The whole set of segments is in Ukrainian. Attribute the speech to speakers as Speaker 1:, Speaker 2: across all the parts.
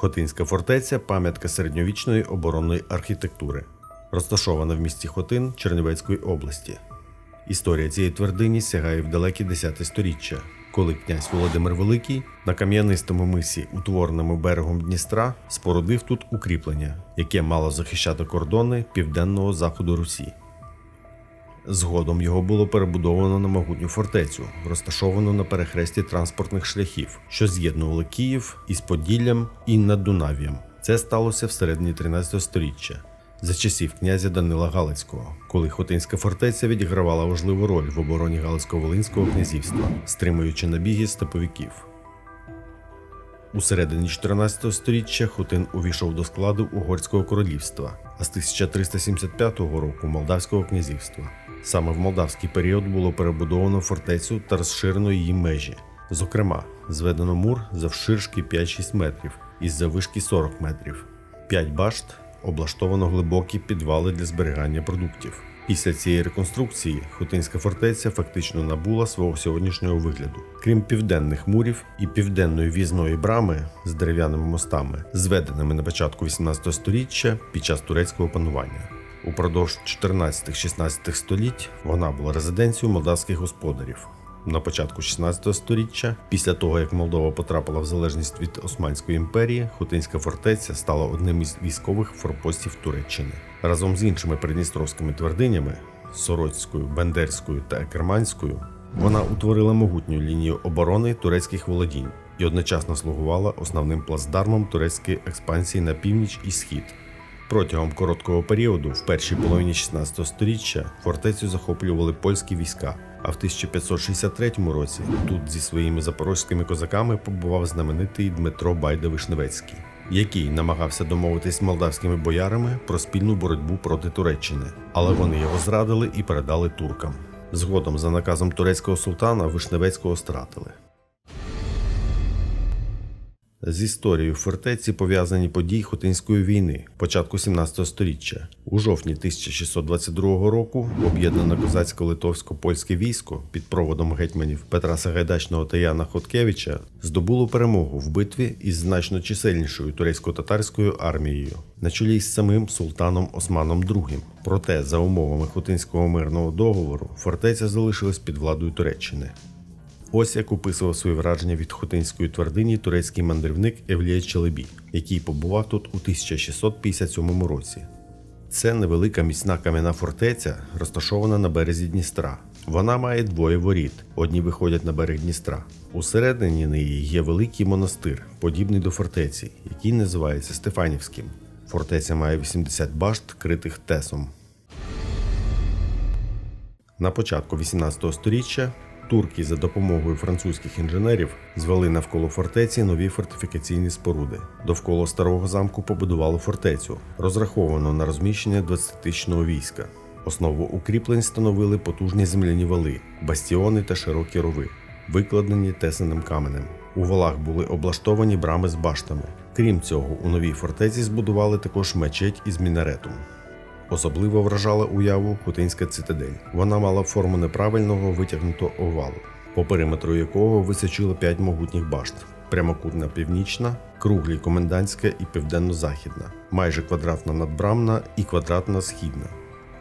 Speaker 1: Хотинська фортеця пам'ятка середньовічної оборонної архітектури, розташована в місті Хотин Чернівецької області. Історія цієї твердині сягає в далекі 10 сторіччя, коли князь Володимир Великий на кам'янистому мисі, утвореному берегом Дністра, спорудив тут укріплення, яке мало захищати кордони південного заходу Русі. Згодом його було перебудовано на могутню фортецю, розташовану на перехресті транспортних шляхів, що з'єднували Київ із Поділлям і над Дунав'ям. Це сталося в середині 13 століття. За часів князя Данила Галицького, коли Хотинська фортеця відігравала важливу роль в обороні Галицько-Волинського князівства, стримуючи набіги степовиків. У середині 14 століття Хотин увійшов до складу Угорського королівства, а з 1375 року Молдавського князівства. Саме в молдавський період було перебудовано фортецю та розширено її межі. Зокрема, зведено мур завширшки 5-6 метрів із завишки 40 метрів. П'ять башт облаштовано глибокі підвали для зберігання продуктів. Після цієї реконструкції Хотинська фортеця фактично набула свого сьогоднішнього вигляду. Крім південних мурів і південної в'їзної брами з дерев'яними мостами, зведеними на початку 18 століття під час турецького панування. Упродовж 14-16 століть вона була резиденцією молдавських господарів. На початку 16 століття, після того як Молдова потрапила в залежність від Османської імперії, Хотинська фортеця стала одним із військових форпостів Туреччини. Разом з іншими придністровськими твердинями Сороцькою, Бендерською та Екерманською вона утворила могутню лінію оборони турецьких володінь і одночасно слугувала основним плацдармом турецької експансії на північ і схід. Протягом короткого періоду, в першій половині 16 століття, фортецю захоплювали польські війська. А в 1563 році тут зі своїми запорозькими козаками побував знаменитий Дмитро Байда Вишневецький, який намагався домовитись з молдавськими боярами про спільну боротьбу проти Туреччини, але вони його зрадили і передали туркам. Згодом, за наказом турецького султана, Вишневецького стратили. З історією фортеці пов'язані події Хотинської війни початку 17 століття. У жовтні 1622 року об'єднане козацько-литовсько-польське військо під проводом гетьманів Петра Сагайдачного та Яна Хоткевича здобуло перемогу в битві із значно чисельнішою турецько-татарською армією на чолі із самим султаном Османом II. Проте, за умовами Хотинського мирного договору, фортеця залишилась під владою Туреччини. Ось як описував свої враження від Хотинської твердині турецький мандрівник Евлія Челебі, який побував тут у 1657 році. Це невелика міцна кам'яна фортеця, розташована на березі Дністра. Вона має двоє воріт, одні виходять на берег Дністра. Усередині неї є великий монастир, подібний до фортеці, який називається Стефанівським. Фортеця має 80 башт, критих тесом. На початку 18 століття турки за допомогою французьких інженерів звели навколо фортеці нові фортифікаційні споруди. Довкола старого замку побудували фортецю, розраховану на розміщення 20-тисячного війська. Основу укріплень становили потужні земляні вали, бастіони та широкі рови, викладені тесаним каменем. У валах були облаштовані брами з баштами. Крім цього, у новій фортеці збудували також мечеть із мінаретом. Особливо вражала уяву Хотинська цитадель. Вона мала форму неправильного витягнутого овалу, по периметру якого височило п'ять могутніх башт: прямокутна північна, круглі комендантська і південно-західна, майже квадратна надбрамна і квадратна східна.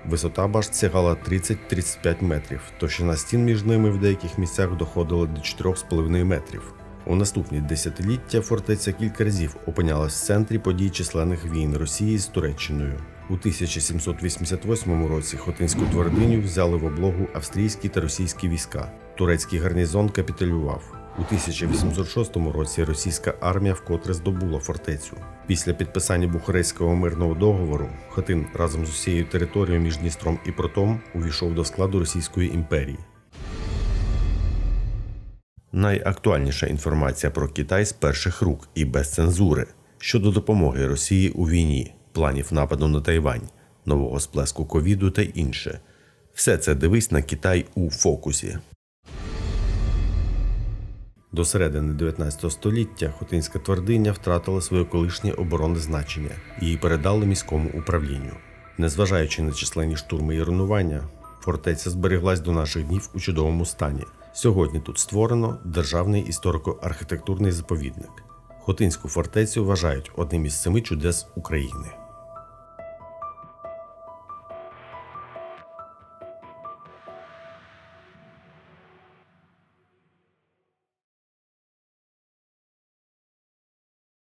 Speaker 1: Висота башт сягала 30-35 метрів, товщина стін між ними в деяких місцях доходила до 4,5 метрів. У наступні десятиліття фортеця кілька разів опинялась в центрі подій численних війн Росії з Туреччиною. У 1788 році Хотинську твердиню взяли в облогу австрійські та російські війська. Турецький гарнізон капітулював. У 1806 році російська армія вкотре здобула фортецю. Після підписання Бухарестського мирного договору Хотин разом з усією територією між Дністром і Протом увійшов до складу Російської імперії. Найактуальніша інформація про Китай з перших рук і без цензури щодо допомоги Росії у війні, планів нападу на Тайвань, нового сплеску ковіду та інше. Все це дивись на Китай у фокусі. До середини 19 століття Хотинська твердиня втратила своє колишнє оборонне значення і її передали міському управлінню. Незважаючи на численні штурми і руйнування, фортеця збереглась до наших днів у чудовому стані. Сьогодні тут створено державний історико-архітектурний заповідник. Хотинську фортецю вважають одним із семи чудес України.